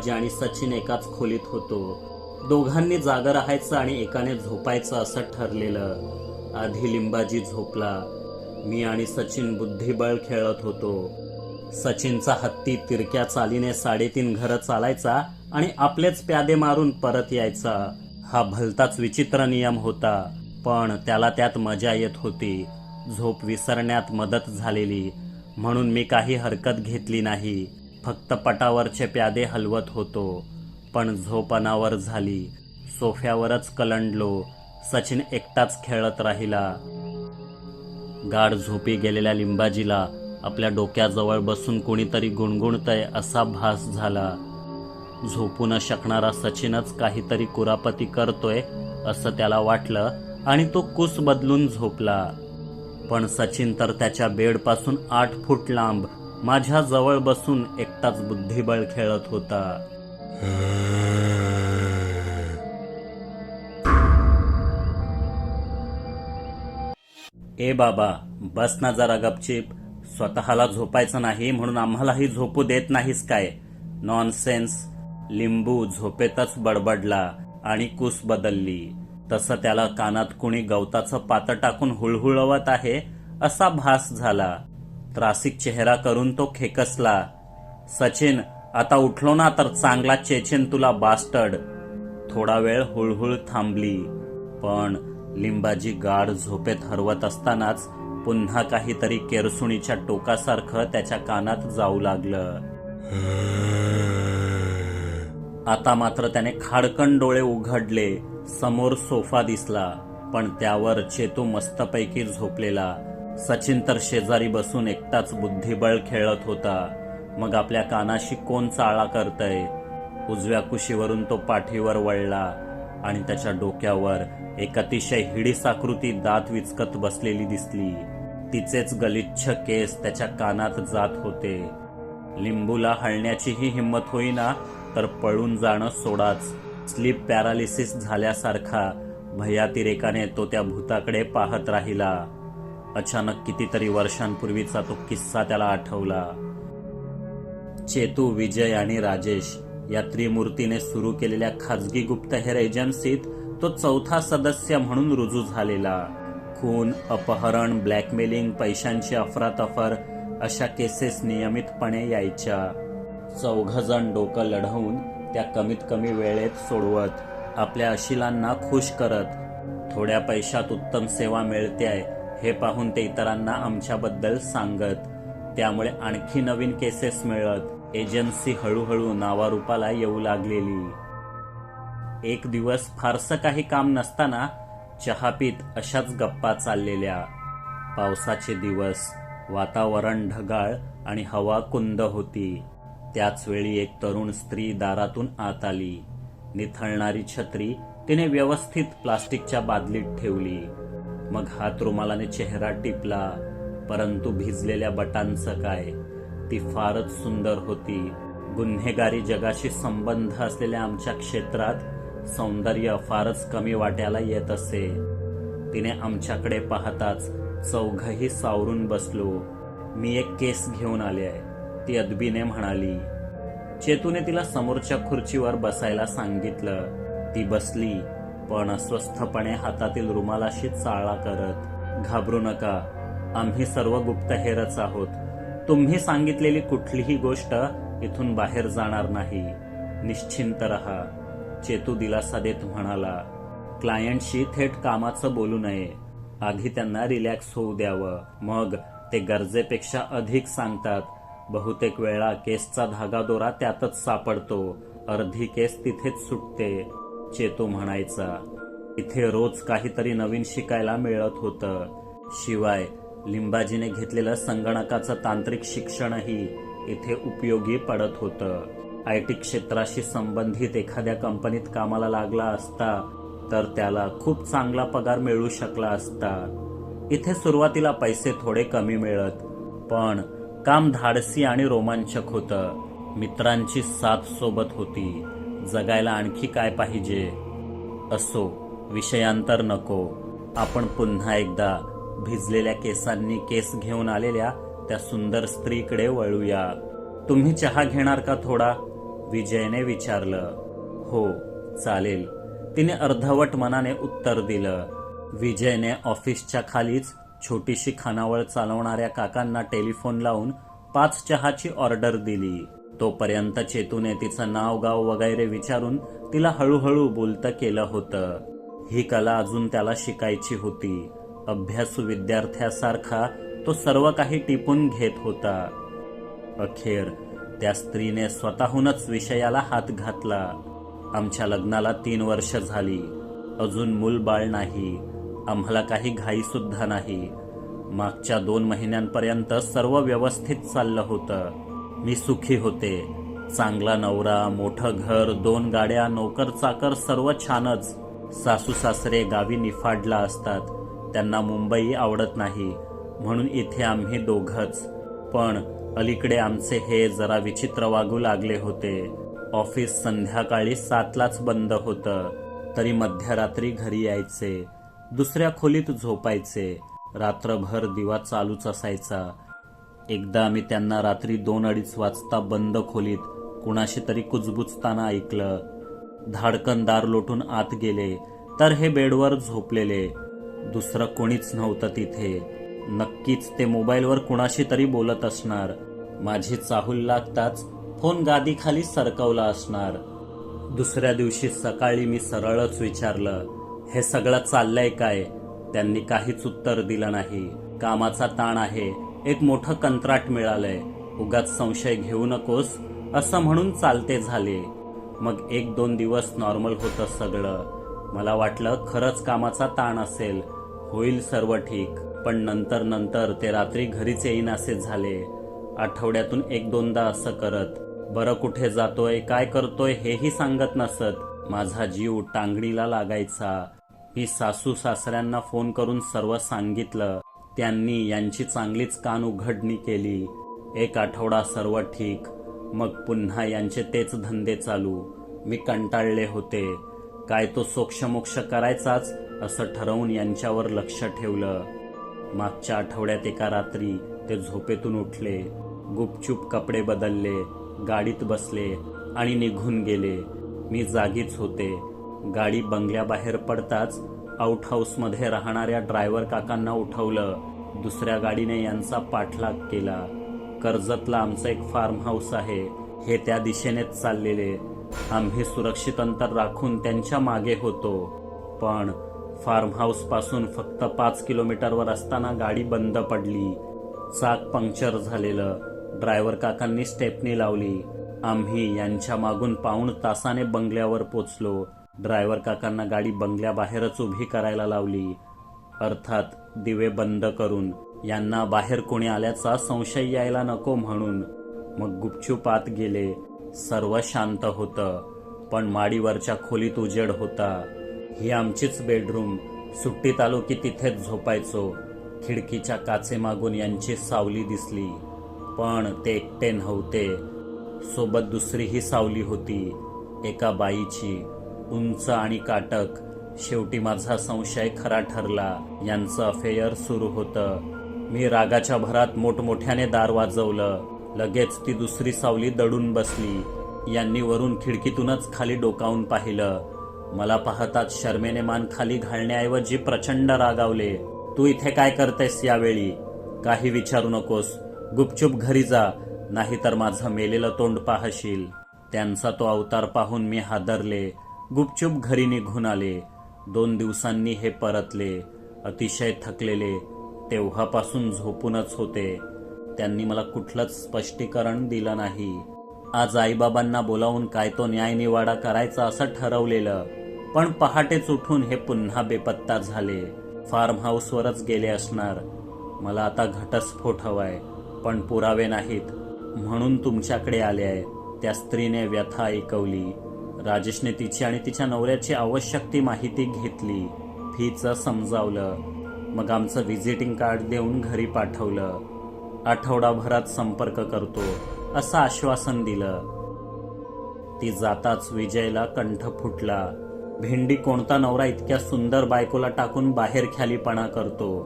शिवाजी आणि सचिन एकाच खोलीत होतो. दोघांनी जागं राहायचं आणि एकाने झोपायचं असं ठरलेलं. आधी लिंबाजी झोपला. मी आणि सचिन बुद्धिबळ खेळत होतो. सचिनचा हत्ती तिरक्या चालीने साडेतीन घरं चालायचा आणि आपलेच प्यादे मारून परत यायचा. हा भलताच विचित्र नियम होता पण त्याला त्यात मजा येत होती. झोप विसरण्यात मदत झालेली म्हणून मी काही हरकत घेतली नाही. फक्त पटावरचे प्यादे हलवत होतो पण झोपनावर झाली. सोफ्यावरच कलंडलो सचिन एकटाच खेळत राहिला. गाढ झोपी गेलेल्या लिंबाजीला आपल्या डोक्याजवळ बसून कोणीतरी गुणगुणतय असा भास झाला. झोपू न शकणारा सचिनच काहीतरी कुरापती करतोय असं त्याला वाटलं आणि तो कुस बदलून झोपला. पण सचिन तर त्याच्या बेडपासून आठ फूट लांब माझ्या जवळ बसून एकटाच बुद्धिबळ खेळत होता. ए बाबा बस ना जरा गपचिप. स्वतःला झोपायचं नाही म्हणून आम्हालाही झोपू देत नाहीस काय? नॉनसेन्स लिंबू झोपेतच बडबडला आणि कुस बदलली. तसं त्याला कानात कुणी गवताचं पातं टाकून हुळहुळवत आहे असा भास झाला. त्रासिक चेहरा करून तो खेकसला सचिन आता उठलो ना तर चांगला चेचेन तुला बास्टर्ड. थोडा वेळ हुळहुळ थांबली पण लिंबाजी गाढ झोपेत हरवत असतानाच पुन्हा काहीतरी केरसुणीच्या टोकासारखं त्याच्या कानात जाऊ लागलं. आता मात्र त्याने खाडकन डोळे उघडले समोर सोफा दिसला पण त्यावर चेतू मस्तपैकी झोपलेला सचिन तर शेजारी बसून एकटाच बुद्धिबळ खेळत होता. मग आपल्या कानाशी कोण चाळा करतय? उजव्या कुशीवरून तो पाठीवर वळला आणि त्याच्या डोक्यावर एक अतिशय हिडीसाकृती दात विचकत बसलेली दिसली. तिचेच गलिच्छ केस त्याच्या कानात जात होते. लिंबूला हळण्याचीही हिंमत होईना तर पळून जाणं सोडाच. स्लीप पॅरालिसिस झाल्यासारखा भयातिरेकाने तो त्या भूताकडे पाहत राहिला. अचानक कितीतरी वर्षांपूर्वीचा तो किस्सा त्याला आठवला. चेतू विजय आणि राजेश या त्रिमूर्तीने सुरू केलेल्या खाजगी गुप्तहेर एजन्सीत तो चौथा सदस्य म्हणून रुजू झालेला. खून अपहरण ब्लॅकमेलिंग पैशांची अफरातफर अशा केसेस नियमितपणे यायच्या. चौघजण डोकं लढवून त्या कमीत कमी वेळेत सोडवत आपल्या अशिलांना खुश करत थोड्या पैशात उत्तम सेवा मिळते आहे हे पाहून ते इतरांना आमच्याबद्दल सांगत. त्यामुळे आणखी नवीन केसेस मिळत. एजन्सी हळूहळू नावारूपाला येऊ लागलेली. एक दिवस फारसं काही काम नसताना चहा पीत अशाच गप्पा चाललेल्या. पावसाचे दिवस वातावरण ढगाळ आणि हवा कुंद होती. त्याच वेळी एक तरुण स्त्री दारातून आत आली. निथळणारी छत्री तिने व्यवस्थित प्लास्टिकच्या बादलीत ठेवली. मग हात रुमालाने चेहरा टिपला परंतु भिजलेल्या बटांचं काय? ती फारच सुंदर होती. गुन्हेगारी जगाशी संबंध असलेल्या आमच्या क्षेत्रात सौंदर्य फारच कमी वाट्याला येत असे. तिने आमच्याकडे पाहताच चौघही सावरून बसलो. मी एक केस घेऊन आले आहे ती अदबीने म्हणाली. चेतूने तिला समोरच्या खुर्चीवर बसायला सांगितलं. ती बसली. पण अस्वस्थपणे हातातील रुमालाशी चाळा करत घाबरू नका आम्ही सर्व गुप्तहेरच आहोत. तुम्ही सांगितलेली कुठलीही गोष्ट इथून बाहेर जाणार नाही. निश्चिंत रहा. चेतू दिलासा देत म्हणाला क्लायंटशी थेट कामाचं बोलू नये. आधी त्यांना रिलॅक्स होऊ द्यावं. मग ते गरजेपेक्षा अधिक सांगतात बहुतेक वेळा केसचा धागा दोरा त्यातच सापडतो. अर्धी केस तिथेच सुटते. चेतो म्हणायचा इथे रोज काहीतरी नवीन शिकायला मिळत होतं. शिवाय लिंबाजीने घेतलेलं संगणकाचं तांत्रिक शिक्षणही इथे उपयोगी पडत होतं. आय टी क्षेत्राशी संबंधित एखाद्या कंपनीत कामाला लागला असता तर त्याला खूप चांगला पगार मिळू शकला असता. इथे सुरुवातीला पैसे थोडे कमी मिळत पण काम धाडसी आणि रोमांचक होतं. मित्रांची साथ सोबत होती. जगायला आणखी काय पाहिजे? असो विषयांतर नको. आपण पुन्हा एकदा भिजलेल्या केसांनी केस घेऊन आलेल्या त्या सुंदर स्त्रीकडे वळूया. तुम्ही चहा घेणार का थोडा? विजयने विचारलं. हो चालेल. तिने अर्धवट मनाने उत्तर दिलं. विजयने ऑफिसच्या खालीच छोटीशी खानावळ चालवणाऱ्या काकांना टेलिफोन लावून पाच चहाची ऑर्डर दिली. तोपर्यंत चेतूने तिचं नाव गाव वगैरे विचारून तिला हळूहळू बोलतं केलं होतं. ही कला अजून त्याला शिकायची होती. अभ्यासू विद्यार्थ्यासारखा तो सर्व काही टिपून घेत होता. अखेर त्या स्त्रीने स्वतःहूनच विषयाला हात घातला. आमच्या लग्नाला तीन वर्ष झाली. अजून मूल बाळ नाही. आम्हाला काही घाई सुद्धा नाही. मागच्या दोन महिन्यांपर्यंत सर्व व्यवस्थित चाललं होतं. मी सुखी होते. चांगला नवरा मोठं घर दोन गाड्या नोकर चाकर सर्व छानच. सासू सासरे गावी निफाडला असतात. त्यांना मुंबई आवडत नाही. म्हणून इथे आम्ही दोघंच. पण अलीकडे आमचे हे जरा विचित्र वागू लागले होते. ऑफिस संध्याकाळी सातलाच बंद होतं. तरी मध्यरात्री घरी यायचे. दुसऱ्या खोलीत झोपायचे. रात्रभर दिवा चालूच असायचा. एकदा मी त्यांना रात्री दोन अडीच वाजता बंद खोलीत कुणाशी तरी कुजबुजताना ऐकलं. धाडकन दार लोटून आत गेले तर हे बेडवर झोपलेले. दुसरं कोणीच नव्हतं तिथे. नक्कीच ते मोबाईलवर कुणाशी तरी बोलत असणार. माझी चाहूल लागताच फोन गादीखाली सरकवला असणार. दुसऱ्या दिवशी सकाळी मी सरळच विचारलं हे सगळं चाललंय काय? त्यांनी काहीच उत्तर दिलं नाही. कामाचा ताण आहे. एक मोठं कंत्राट मिळालंय. उगाच संशय घेऊ नकोस असं म्हणून चालते झाले. मग एक दोन दिवस नॉर्मल होतं सगळं. मला वाटलं खरंच कामाचा ताण असेल. होईल सर्व ठीक पण नंतर नंतर ते रात्री घरीच येईनासे झाले. आठवड्यातून एक दोनदा असं करत बरं कुठे जातोय काय करतोय हेही सांगत नसत. माझा जीव टांगणीला लागायचा. मी सासू सासऱ्यांना फोन करून सर्व सांगितलं. त्यांनी यांची चांगलीच कान उघडणी केली. एक आठवडा सर्व ठीक. मग पुन्हा यांचे तेच धंदे चालू. मी कंटाळले होते. काय तो सोक्षमोक्ष करायचाच असं ठरवून यांच्यावर लक्ष ठेवलं. मागच्या आठवड्यात एका रात्री ते झोपेतून उठले. गुपचूप कपडे बदलले गाडीत बसले आणि निघून गेले. मी जागीच होते. गाडी बंगल्याबाहेर पडताच आउटहाऊसमध्ये राहणाऱ्या ड्रायव्हर काकांना उठवलं. दुसऱ्या गाडीने यांचा पाठलाग केला. कर्जतला आमचं एक फार्म हाऊस आहे. हे त्या दिशेनेच चाललेले. आम्ही सुरक्षित अंतर राखून त्यांच्या मागे होतो. पण फार्म हाऊसपासून फक्त पाच किलोमीटरवर असताना गाडी बंद पडली. चाक पंक्चर झालेलं. ड्रायव्हर काकांनी स्टेपनी लावली. आम्ही यांच्या मागून पाऊण तासाने बंगल्यावर पोचलो. ड्रायव्हर काकांना गाडी बंगल्याबाहेरच उभी करायला लावली. अर्थात दिवे बंद करून यांना बाहेर कोणी आल्याचा संशय यायला नको म्हणून. मग गुपचूप आत गेले. सर्व शांत होतं. पण माडीवरच्या खोलीत उजेड होता. ही आमचीच बेडरूम. सुट्टीत आलो की तिथेच झोपायचो. खिडकीच्या काचेमागून यांची सावली दिसली. पण ते एकटे नव्हते. सोबत दुसरीही सावली होती. एका बाईची. उंच आणि काटक. शेवटी माझा संशय खरा ठरला. यांचं अफेअर सुरू होतं. मी रागाच्या भरात मोठमोठ्याने दार वाजवलं. लगेच ती दुसरी सावली दडून बसली. यांनी वरून खिडकीतूनच खाली डोकावून पाहिलं. मला पाहताच शर्मेने मान खाली घालण्याऐवजी प्रचंड रागावले. तू इथे काय करतेस यावेळी? काही विचारू नकोस. गुपचूप घरी जा. नाहीतर माझं मेलेलं तोंड पाहशील. त्यांचा तो अवतार पाहून मी हादरले. गुपचूप घरी निघून आले. दोन दिवसांनी हे परतले. अतिशय थकलेले. तेव्हापासून झोपूनच होते. त्यांनी मला कुठलंच स्पष्टीकरण दिलं नाही. आज आईबाबांना बोलावून काय तो न्यायनिवाडा करायचा असं ठरवलेलं. पण पहाटेच उठून हे पुन्हा बेपत्ता झाले. फार्म हाऊसवरच गेले असणार. मला आता घटस्फोट हवाय पण पुरावे नाहीत. म्हणून तुमच्याकडे आले आहे. त्या स्त्रीने व्यथा ऐकवली. राजेशने तिची आणि तिच्या नवऱ्याची आवश्यक ती माहिती घेतली. फीचं समजावलं. मग आमचं व्हिजिटिंग कार्ड देऊन घरी पाठवलं. आठवडाभरात संपर्क करतो असं आश्वासन दिलं. ती जाताच विजयला कंठ फुटला. भेंडी कोणता नवरा इतक्या सुंदर बायकोला टाकून बाहेर ख्यालीपणा करतो?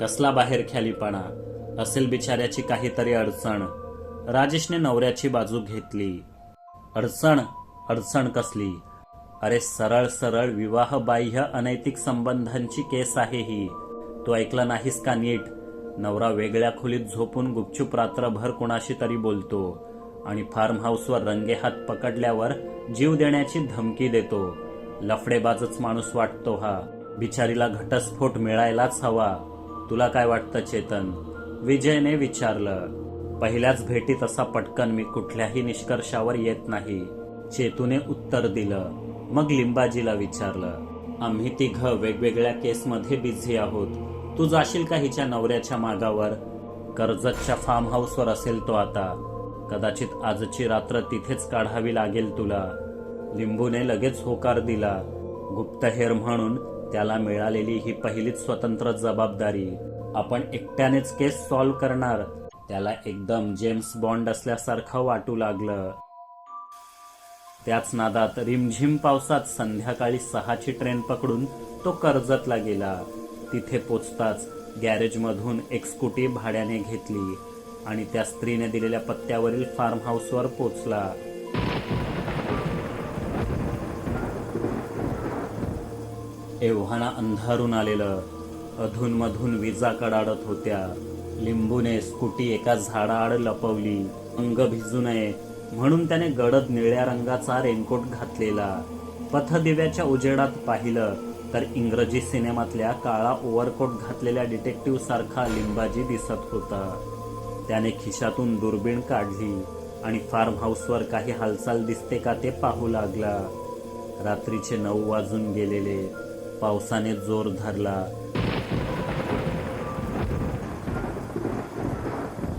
कसला बाहेर ख्यालीपणा असेल बिचाऱ्याची काहीतरी अडचण. राजेशने नवऱ्याची बाजू घेतली. अडचण? अडचण कसली? अरे सरळ सरळ विवाह बाह्य अनैतिक संबंधांची केस आहे ही. तू ऐकलं नाहीस का नीट? नवरा वेगळ्या खोलीत झोपून गुपचूप रात्रभर कुणाशी तरी बोलतो आणि फार्म हाऊसवर रंगेहात पकडल्यावर जीव देण्याची धमकी देतो. लफडेबाजच माणूस वाटतो हा. बिचारीला घटस्फोट मिळायलाच हवा. तुला काय वाटतं चेतन? विजयने विचारलं. पहिल्याच भेटीत असा पटकन मी कुठल्याही निष्कर्षावर येत नाही. चेतूने उत्तर दिलं. मग लिंबाजीला विचारलं आम्ही तिघ वेगवेगळ्या केसमध्ये बिझी आहोत. तू जाशील का हिच्या नवऱ्याच्या मागावर? कर्जतच्या फार्म हाऊसवर असेल तो आता. कदाचित आजची रात्र तिथेच काढावी लागेल तुला. लिंबूने लगेच होकार दिला. गुप्तहेर म्हणून त्याला मिळालेली ही पहिलीच स्वतंत्र जबाबदारी. आपण एकट्यानेच केस सॉल्व्ह करणार. त्याला एकदम जेम्स बॉन्ड असल्यासारखं वाटू लागलं. त्याच नादात रिमझिम पावसात संध्याकाळी सहाची ट्रेन पकडून तो कर्जतला गेला. तिथे पोचताच गॅरेजमधून एक स्कूटी भाड्याने घेतली आणि त्या स्त्रीने दिलेल्या पत्त्यावरील फार्म हाऊसवर पोचला. एव्हाना अंधारून आलेलं अधूनमधून विजा कडाडत होत्या. लिंबूने स्कूटी एका झाडाआड लपवली. अंग भिजू नये म्हणून त्याने गडद निळ्या रंगाचा रेनकोट घातलेला. पथदिव्याच्या उजेडात पाहिलं तर इंग्रजी सिनेमातल्या काळा ओव्हरकोट घातलेल्या डिटेक्टिव्ह सारखा लिंबाजी दिसत होता. त्याने खिशातून दुर्बीण काढली आणि फार्म हाऊसवर काही हालचाल दिसते का ते पाहू लागला. रात्रीचे नऊ वाजून गेलेले. पावसाने जोर धरला.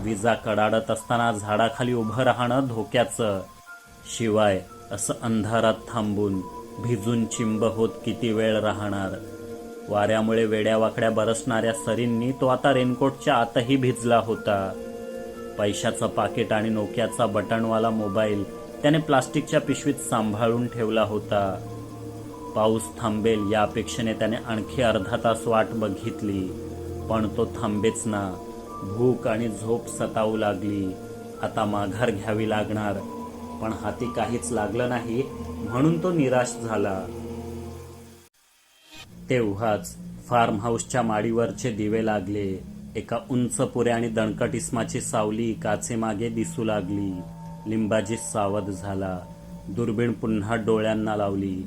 विजा कडाडत असताना झाडाखाली उभं राहणं धोक्याचं. शिवाय असं अंधारात थांबून भिजून चिंब होत किती वेळ राहणार? वाऱ्यामुळे वेड्यावाकड्या बरसणाऱ्या सरींनी तो आता रेनकोटच्या आतही भिजला होता. पैशाचं पाकिट आणि नोक्याचा बटणवाला मोबाईल त्याने प्लास्टिकच्या पिशवीत सांभाळून ठेवला होता. पाऊस थांबेल या अपेक्षेने त्याने आणखी अर्धा तास वाट बघितली पण तो थांबेच ना. भूक आणि झोप सतावू लागली. आता माघार घ्यावी लागणार. पण हाती काहीच लागलं नाही म्हणून तो निराश झाला. तेव्हाच फार्म हाऊसच्या माडीवरचे दिवे लागले. एका उंच पुऱ्या आणि दणकट इस्माची सावली काचेमागे दिसू लागली. लिंबाजी सावध झाला. दुर्बीण पुन्हा डोळ्यांना लावली.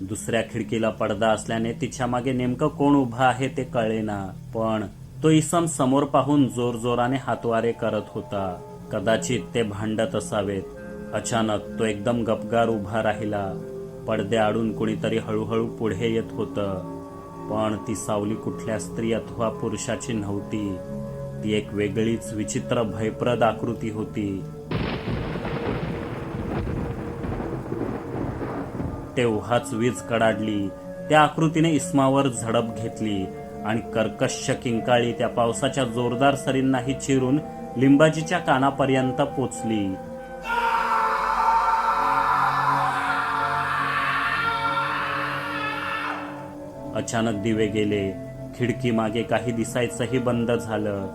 दुसऱ्या खिडकीला पडदा असल्याने तिच्यामागे नेमकं कोण उभं आहे ते कळेना. पण तो इसम समोर पाहून जोरजोराने हातवारे करत होता. कदाचित ते भांडत असावेत. अचानक तो एकदम गपगार उभा राहिला. पडद्याआडून कुणीतरी हळूहळू पुढे येत होतं. पण ती सावली कुठल्या स्त्री अथवा पुरुषाची नव्हती. ती एक वेगळीच विचित्र भयप्रद आकृती होती. तेव्हाच वीज कडाडली. त्या आकृतीने इस्मावर झडप घेतली. आणि कर्कश किंकाळी त्या पावसाच्या जोरदार सरींनाही चिरून लिंबाजीच्या कानापर्यंत पोचली. अचानक दिवे गेले. खिडकी मागे काही दिसायचंही बंद झालं.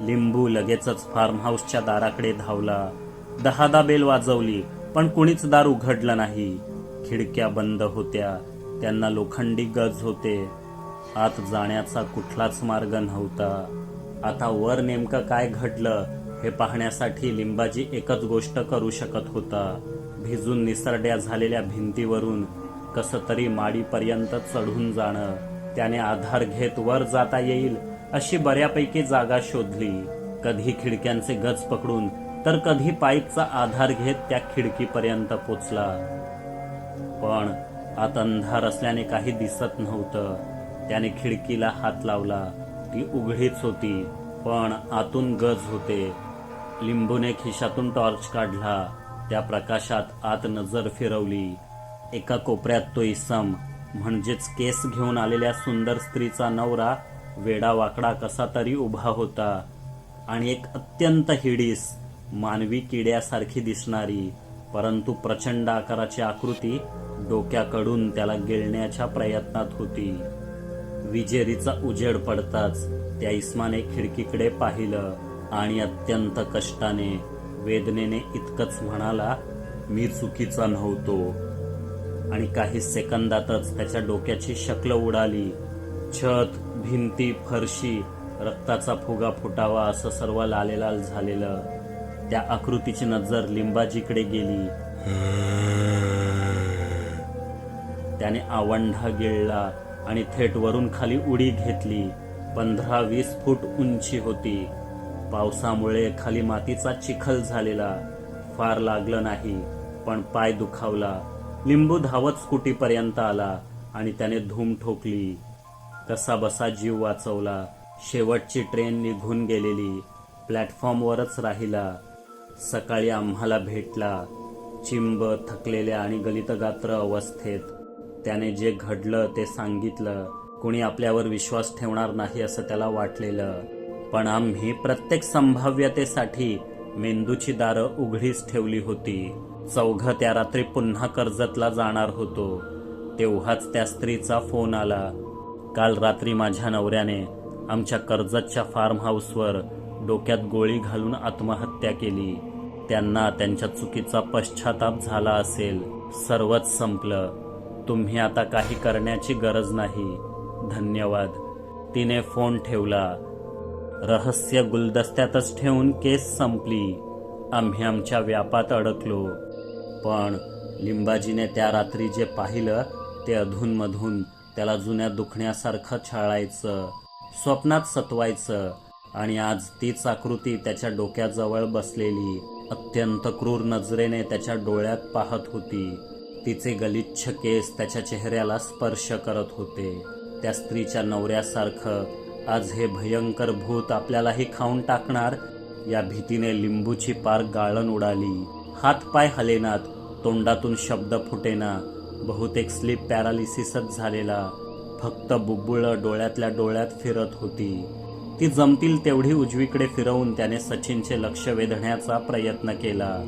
लिंबू लगेचच फार्म हाऊसच्या दाराकडे धावला. दहादा बेल वाजवली पण कुणीच दार उघडलं नाही. खिडक्या बंद होत्या. त्यांना लोखंडी गज होते. आत जाण्याचा कुठलाच मार्ग नव्हता. आता वर नेमकं काय घडलं हे पाहण्यासाठी लिंबाजी एकच गोष्ट करू शकत होता. भिजून निसरड्या झालेल्या भिंतीवरून कसं तरी माडीपर्यंत चढून जाणं. त्याने आधार घेत वर जाता येईल अशी बऱ्यापैकी जागा शोधली. कधी खिडक्यांचे गज पकडून तर कधी पाईपचा आधार घेत त्या खिडकीपर्यंत पोचला. पण आत अंधार असल्याने काही दिसत नव्हतं. त्याने खिडकीला हात लावला. ती उघडीच होती पण आतून गज होते. लिंबूने खिशातून टॉर्च काढला. त्या प्रकाशात आत नजर फिरवली. एका कोपऱ्यात तो इसम म्हणजेच केस घेऊन आलेल्या सुंदर स्त्रीचा नवरा वेडा वाकडा कसा तरी उभा होता. आणि एक अत्यंत हिडीस मानवी किड्यासारखी दिसणारी परंतु प्रचंड आकाराची आकृती डोक्याकडून त्याला गिळण्याच्या प्रयत्नात होती. विजेरीचा उजेड पडताच त्या इस्माने खिडकीकडे पाहिलं आणि अत्यंत कष्टाने वेदनेने इतकंच म्हणाला मी चुकीचा नव्हतो. आणि काही सेकंदातच त्याच्या डोक्याची शक्ल उडाली. छत भिंती फरशी रक्ताचा फुगा फुटावा असं सर्व लालेलाल झालेलं. त्या आकृतीची नजर लिंबाजीकडे गेली. त्याने आवंढा गिळला. आणि थेट वरून खाली उडी घेतली. पंधरा वीस फूट उंची होती. पावसामुळे खाली मातीचा चिखल झालेला. फार लागलं नाही पण पाय दुखावला. लिंबू धावत स्कूटीपर्यंत आला आणि त्याने धूम ठोकली. कसा बसा जीव वाचवला. शेवटची ट्रेन निघून गेलेली. प्लॅटफॉर्मवरच राहिला. सकाळी आम्हाला भेटला. चिंब थकलेल्या आणि गलितगात्र अवस्थेत. त्याने जे घडलं ते सांगितलं. कोणी आपल्यावर विश्वास ठेवणार नाही असं त्याला वाटलेलं. पण आम्ही प्रत्येक संभाव्यतेसाठी मेंदूची दारं उघडीच ठेवली होती. चौघ त्या रात्री पुन्हा कर्जतला जाणार होतो. तेव्हाच त्या स्त्रीचा फोन आला. काल रात्री माझ्या नवऱ्याने आमच्या कर्जतच्या फार्म हाऊसवर डोक्यात गोळी घालून आत्महत्या केली. त्यांना त्यांच्या चुकीचा पश्चाताप झाला असेल. सर्वच संपलं. तुम्ही आता काही करण्याची गरज नाही. धन्यवाद. तिने फोन ठेवला. रहस्य गुलदस्त्यातच ठेवून केस संपली. आम्ही आमच्या व्यापात अडकलो. पण लिंबाजीने त्या रात्री जे पाहिलं ते अधूनमधून त्याला जुन्या दुखण्यासारखं छाळायचं स्वप्नात सतवायचं आणि आज तीच आकृती त्याच्या डोक्याजवळ बसलेली अत्यंत क्रूर नजरेने त्याच्या डोळ्यात पाहत होती. तिचे गलिच्छ केस त्याच्या चेहऱ्याला स्पर्श करत होते. त्या स्त्रीच्या नवऱ्यासारखं आज हे भयंकर भूत आपल्यालाही खाऊन टाकणार? या भीतीने लिंबूची पार गाळण उडाली. हातपाय हलेनात तोंडातून शब्द फुटेना. बहुतेक स्लीप पॅरालिसिसच झालेला. फक्त बुब्बुळं डोळ्यातल्या डोळ्यात फिरत होती. ती जमतील तेवढी उजवीकडे फिरवून त्याने सचिनचे लक्ष वेधण्याचा प्रयत्न केला.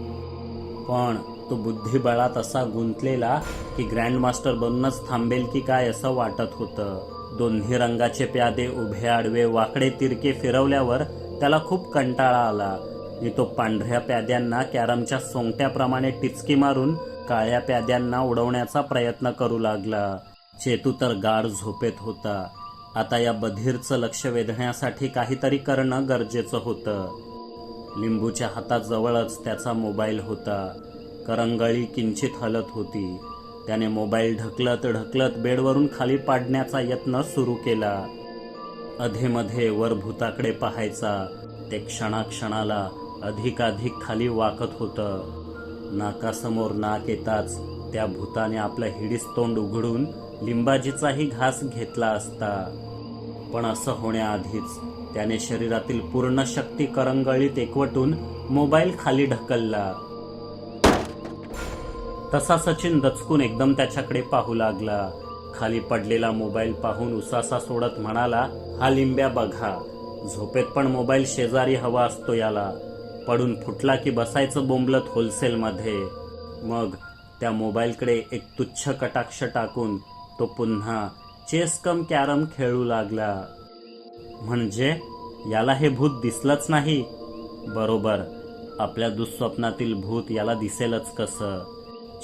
पण तो बुद्धिबळात असा गुंतलेला की ग्रँडमास्टर बनूनच थांबेल की काय असं वाटत होतं. दोन्ही रंगाचे प्यादे उभे आडवे वाकडे तिरके फिरवल्यावर त्याला खूप कंटाळा आला. आणि तो पांढऱ्या प्याद्यांना कॅरमच्या सोंगट्याप्रमाणे टिचकी मारून काळ्या प्याद्यांना उडवण्याचा प्रयत्न करू लागला. चेतू तर गाढ झोपेत होता. आता या बधीरचं लक्ष वेधण्यासाठी काहीतरी करणं गरजेचं होतं. लिंबूच्या हाताजवळच त्याचा मोबाईल होता. करंगळी किंचित हलत होती. त्याने मोबाईल ढकलत ढकलत बेडवरून खाली पाडण्याचा यत्न सुरू केला. अधेमध्ये वर भूताकडे पाहायचा ते क्षणाक्षणाला अधिकाधिक खाली वाकत होतं. नाकासमोर नाक येताच त्या भूताने आपलं हिडीस तोंड उघडून लिंबाजीचाही घास घेतला असता. पण असं होण्याआधीच त्याने शरीरातील पूर्ण शक्ती करंगळीत एकवटून मोबाईल खाली ढकलला. तसा सचिन दचकून एकदम त्याच्याकडे पाहू लागला. खाली पडलेला मोबाईल पाहून उसासा सोडत म्हणाला हा लिंब्या बघा. झोपेत पण मोबाईल शेजारी हवा असतो याला. पडून फुटला की बसायचं बोंबलत होलसेलमध्ये. मग त्या मोबाईलकडे एक तुच्छ कटाक्ष टाकून तो पुन्हा चेस कम कॅरम खेळू लागला. म्हणजे? याला हे भूत दिसलंच नाही? बरोबर. आपल्या दुःस्वप्नातील भूत याला दिसेलच कसं.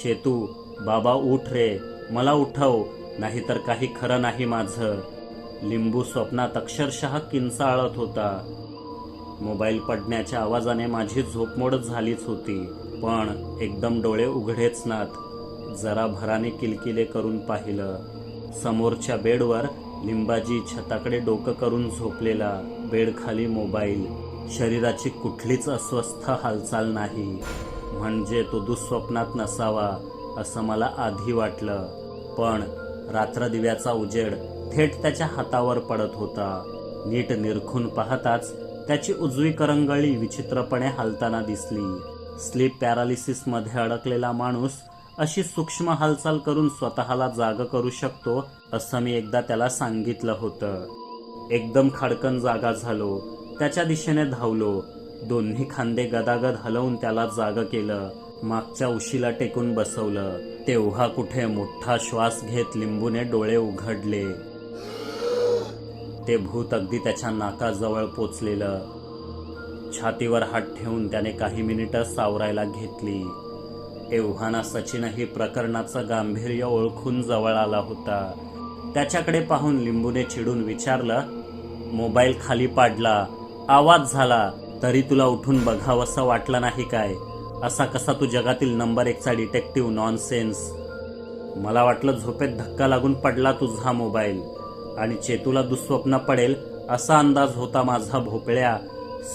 चेतू बाबा उठ रे. मला उठव. नाहीतर काही खरं नाही माझं. लिंबू स्वप्नात अक्षरशः किंचाळत होता. मोबाईल पडण्याच्या आवाजाने माझी झोपमोड झालीच होती. पण एकदम डोळे उघडेच नात. जरा भराने किलकिले करून पाहिलं. समोरच्या बेडवर लिंबाजी छताकडे डोकं करून झोपलेला बेडखाली मोबाईल. शरीराची कुठलीच अस्वस्थ हालचाल नाही. म्हणजे तो दुःस्वप्नात नसावा असं मला आधी वाटलं. पण रात्रदिव्याचा उजेड थेट त्याच्या हातावर पडत होता. नीट निरखून पाहताच त्याची उजवी करंगळी विचित्रपणे हालताना दिसली. स्लीप पॅरालिसिसमध्ये अडकलेला माणूस अशी सूक्ष्म हालचाल करून स्वतःला जाग करू शकतो असं मी एकदा त्याला सांगितलं होतं. एकदम खाडकन जागा झालो. त्याच्या दिशेने धावलो. दोन्ही खांदे गदागद हलवून त्याला जाग केलं. मागच्या उशीला टेकून बसवलं. तेव्हा कुठे मोठा श्वास घेत लिंबूने डोळे उघडले. ते भूत अगदी त्याच्या नाकाजवळ पोचलेलं. छातीवर हात ठेवून त्याने काही मिनिटं सावरायला घेतली. एव्हाना सचिनही प्रकरणाचं गांभीर्य ओळखून जवळ आला होता. त्याच्याकडे पाहून लिंबूने चिडून विचारलं मोबाईल खाली पाडला. आवाज झाला. तरी तुला उठून बघावंसं वाटलं नाही काय? असा कसा तू जगातील नंबर एकचा डिटेक्टिव्ह नॉनसेन्स? मला वाटलं झोपेत धक्का लागून पडला तुझा मोबाईल. आणि चेतूला दुःस्वप्न पडेल असा अंदाज होता माझा भोपळ्या.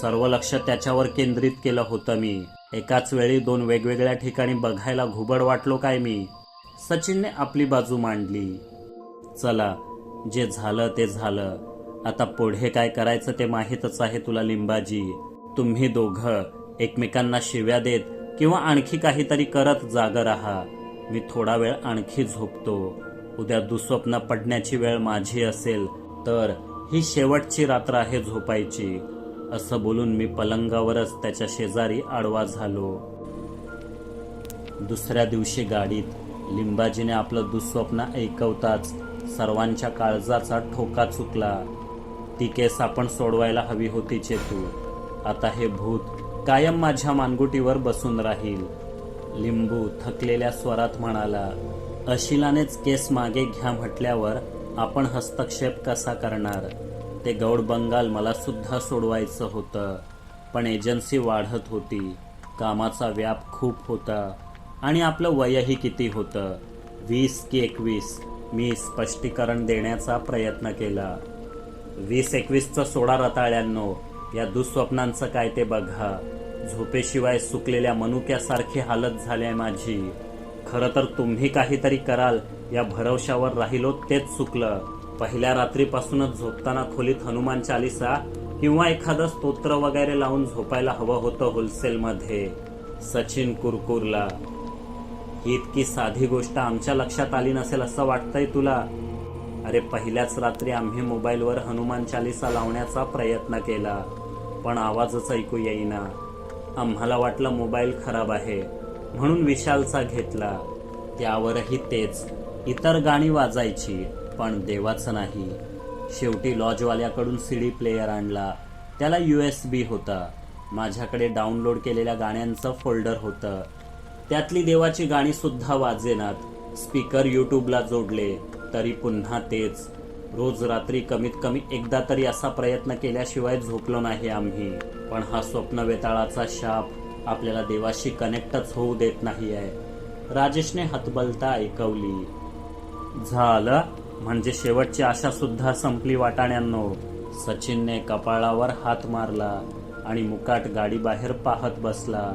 सर्व लक्ष त्याच्यावर केंद्रित केलं होतं मी. एकाच वेळी दोन वेगवेगळ्या ठिकाणी बघायला घुबड वाटलो काय मी? सचिनने आपली बाजू मांडली. चला जे झालं ते झालं. आता पुढे काय करायचं ते माहीतच आहे तुला लिंबाजी. तुम्ही दोघं एकमेकांना शिव्या देत किंवा आणखी काहीतरी करत जाग राहा. मी थोडा वेळ आणखी झोपतो. उद्या दुःस्वप्न पडण्याची वेळ माझी असेल तर ही शेवटची रात्र आहे झोपायची. असं बोलून मी पलंगावरच त्याच्या शेजारी आडवा झालो. दुसऱ्या दिवशी गाडीत लिंबाजीने आपलं दुःस्वप्न ऐकवताच सर्वांच्या काळजाचा ठोका चुकला. ती केस आपण सोडवायला हवी होती चेतू. आता हे भूत कायम माझ्या मानगुटीवर बसून राहील. लिंबू थकलेल्या स्वरात म्हणाला अशिलानेच केस मागे घ्या म्हटल्यावर आपण हस्तक्षेप कसा करणार? ते गौड बंगाल मला सुद्धा सोडवायचं होतं पण एजन्सी वाढत होती. कामाचा व्याप खूप होता आणि आपलं वयही किती होतं? वीस की एकवीस? मी स्पष्टीकरण देण्याचा प्रयत्न केला. वीस एकवीसचं सोडा रताळ्यांनो या दुःस्वप्नांचं काय ते बघा. झोपेशिवाय सुकलेल्या मनुक्यासारखी हालत झाली आहे माझी. खरं तर तुम्ही काहीतरी कराल या भरवशावर राहिलो तेच चुकलं पहिल्या रात्रीपासूनच झोपताना खोलीत हनुमान चालिसा किंवा एखादं स्तोत्र वगैरे लावून झोपायला हवं होतं होलसेलमध्ये. सचिन कुरकुरला. ही इतकी साधी गोष्ट आमच्या लक्षात आली नसेल असं वाटतंय तुला? अरे पहिल्याच रात्री आम्ही मोबाईलवर हनुमान चालिसा लावण्याचा प्रयत्न केला. पण आवाजच ऐकू येईना. आम्हाला वाटलं मोबाईल खराब आहे म्हणून विशालचा घेतला. त्यावरही तेच इतर गाणी वाजायची पण देवाचं नाही. शेवटी लॉजवाल्याकडून सी डी प्लेयर आणला. त्याला यू एस बी होता. माझ्याकडे डाउनलोड केलेल्या गाण्यांचं फोल्डर होतं. त्यातली देवाची गाणीसुद्धा वाजेनात. स्पीकर यूट्यूबला जोडले तरी पुन्हा तेच. रोज रात्री कमीत कमी एकदा तरी असा प्रयत्न केल्याशिवाय झोपलो नाही आम्ही. पण हा स्वप्न वेताळाचा शाप आपल्याला देवाशी कनेक्टच होऊ देत नाही आहे राजेशने हतबलता ऐकवली. झालं. म्हणजे शेवटची आशा सुद्धा संपली वाटाण्यांनो. सचिनने कपाळावर हात मारला आणि मुकाट गाडी बाहेर पाहत बसला.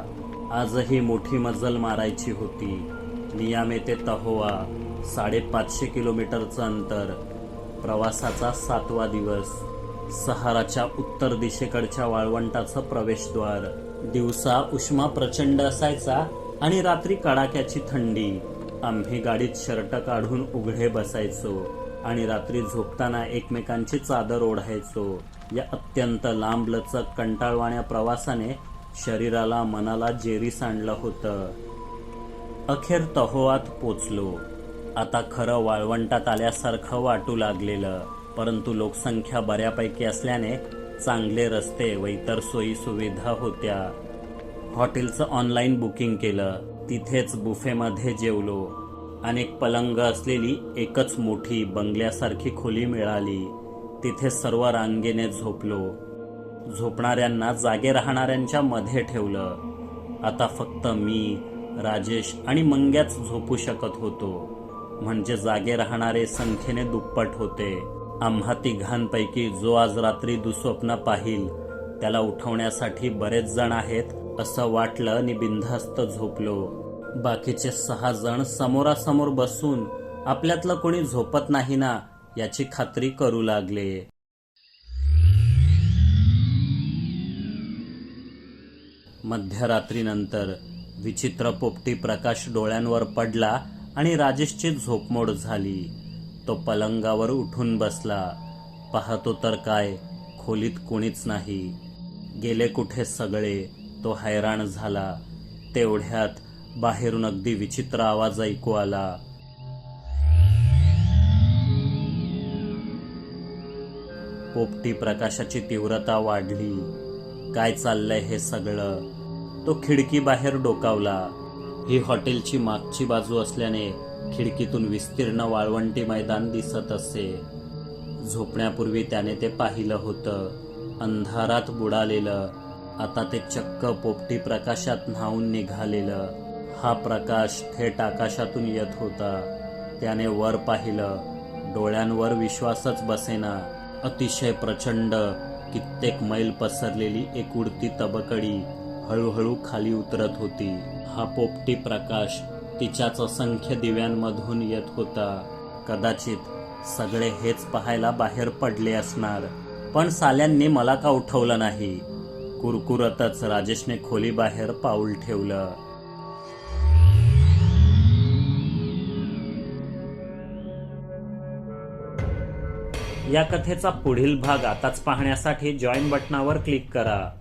आजही मोठी मजल मारायची होती. नियामे ते तहोवा साडेपाचशे किलोमीटरचं अंतर. प्रवासाचा सातवा दिवस. सहाराच्या उत्तर दिशेकडच्या वाळवंटाचं प्रवेशद्वार. दिवसा उष्मा प्रचंड असायचा आणि रात्री कडाक्याची थंडी. आम्ही गाडीत शर्ट काढून उघडे बसायचो आणि रात्री झोपताना एकमेकांची चादर ओढायचो. या अत्यंत लांबलचक कंटाळवाण्या प्रवासाने शरीराला मनाला जेरी सांडलं होतं. अखेर तहोवात पोचलो. आता खरं वाळवंटात आल्यासारखं वाटू लागलेलं. परंतु लोकसंख्या बऱ्यापैकी असल्याने चांगले रस्ते व इतर सोयी सुविधा होत्या. हॉटेलचं ऑनलाईन बुकिंग केलं. तिथेच बुफेमध्ये जेवलो. अनेक पलंग असलेली एकच मोठी बंगल्यासारखी खोली मिळाली. तिथे सर्व रांगेने झोपलो. झोपणाऱ्यांना जागे राहणाऱ्यांच्या मध्ये ठेवलं. आता फक्त मी राजेश आणि मंग्याच झोपू शकत होतो. म्हणजे जागे राहणारे संख्येने दुप्पट होते. आम्हा तिघांपैकी जो आज रात्री दुस्वप्न पाहिल त्याला उठवण्यासाठी बरेच जण आहेत असं वाटलं आणि बिनधास्त झोपलो. बाकीचे सहा जण समोरासमोर बसून आपल्यातलं कोणी झोपत नाही ना याची खात्री करू लागले. मध्यरात्रीनंतर विचित्र पोपटी प्रकाश डोळ्यांवर पडला आणि राजेशची झोपमोड झाली. तो पलंगावर उठून बसला. पाहतो तर काय खोलीत कोणीच नाही. गेले कुठे सगळे तो हैराण झाला. तेवढ्यात बाहेरून अगदी विचित्र आवाज ऐकू आला. पोपटी प्रकाशाची तीव्रता वाढली. काय चाललंय हे सगळं? तो खिडकी बाहेर डोकावला. ही हॉटेलची मागची बाजू असल्याने खिडकीतून विस्तीर्ण वाळवंटी मैदान दिसत असे. झोपण्यापूर्वी त्याने ते पाहिलं होतं. अंधारात बुडालेलं आता ते चक्क पोपटी प्रकाशात न्हावून निघालेलं. हा प्रकाश थेट आकाशातून येत होता. त्याने वर पाहिलं डोळ्यांवर विश्वासच बसेना. अतिशय प्रचंड कित्येक मैल पसरलेली एक उडती तबकडी. हळूहळू खाली उतरत होती. हा पोपटी प्रकाश तिच्याच असंख्य दिव्यांमधून येत होता. कदाचित सगळे हेच पाहायला बाहेर पडले असणार पण साल्यांनी मला का उठवलं नाही? कुरकुरतच राजेशने खोलीबाहेर पाऊल ठेवलं. या कथेचा पुढील भाग आताच पाहण्यासाठी जॉईन बटनावर क्लिक करा.